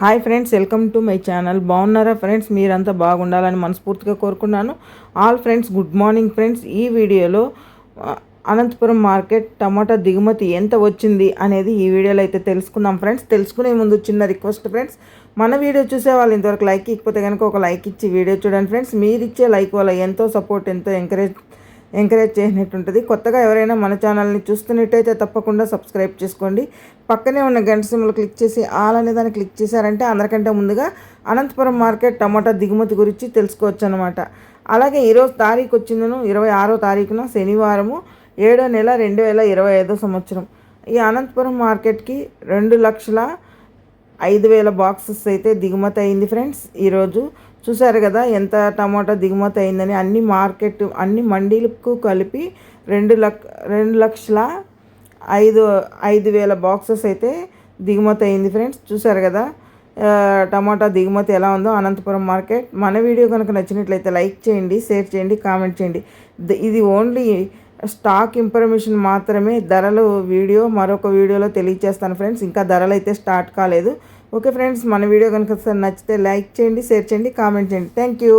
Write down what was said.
Hi friends welcome to my channel. బాగున్నారా friends? మీరంతా బాగుండాలని మనస్ఫూర్తిగా కోరుకున్నాను all friends good morning friends. ఈ వీడియోలో అనంతపురం మార్కెట్ టమాటా దిగుమతి ఎంత వచ్చింది అనేది ఈ వీడియోలో అయితే తెలుసుకుందాం ఫ్రెండ్స్. తెలుసుకునే ముందు చిన్న రిక్వెస్ట్ ఫ్రెండ్స్. మన వీడియో చూసే వాళ్ళు ఇంతవరకు లైక్ ఇకపోతే కనుక ఒక లైక్ ఇచ్చి వీడియో చూడండి ఫ్రెండ్స్. మీరు ఇచ్చే లైక్ వల్ల ఎంతో సపోర్ట్ ఎంతో ఎంకరేజ్ ఎంకరేజ్ చేసినట్టు ఉంటుంది కొత్తగా ఎవరైనా మన ఛానల్ని చూస్తున్నట్టయితే తప్పకుండా సబ్స్క్రైబ్ చేసుకోండి. పక్కనే ఉన్న గంట సిమ్లు క్లిక్ చేసి ఆల్ అనే దాన్ని క్లిక్ చేశారంటే అందరికంటే ముందుగా అనంతపురం మార్కెట్ టమాటా దిగుమతి గురించి తెలుసుకోవచ్చు అనమాట అలాగే ఈరోజు తారీఖు వచ్చిందను ఇరవై ఆరో తారీఖున శనివారము ఏడో నెల రెండు వేల ఇరవై ఐదో సంవత్సరం. ఈ అనంతపురం మార్కెట్కి రెండు లక్షల ఐదు వేల బాక్సెస్ అయితే దిగుమతి అయింది ఫ్రెండ్స్. ఈరోజు చూసారు కదా ఎంత టమాటా దిగుమతి అయిందని అన్ని మార్కెట్ అన్ని మండీలకు కలిపి రెండు లక్ రెండు లక్షల ఐదు ఐదు వేల బాక్సెస్ అయితే దిగుమతి అయింది ఫ్రెండ్స్. చూసారు కదా టమాటా దిగుమతి ఎలా ఉందో అనంతపురం మార్కెట్. మన వీడియో కనుక నచ్చినట్లయితే లైక్ చేయండి షేర్ చేయండి కామెంట్ చేయండి. ద- ఇది ఓన్లీ స్టాక్ ఇన్ఫర్మేషన్ మాత్రమే. ధరలు వీడియో మరొక వీడియోలో తెలియజేస్తాను ఫ్రెండ్స్. ఇంకా ధరలు అయితే స్టార్ట్ కాలేదు. ఓకే ఫ్రెండ్స్ మన వీడియో కనుక నచ్చితే లైక్ చేయండి షేర్ చేయండి కామెంట్ చేయండి. Thank you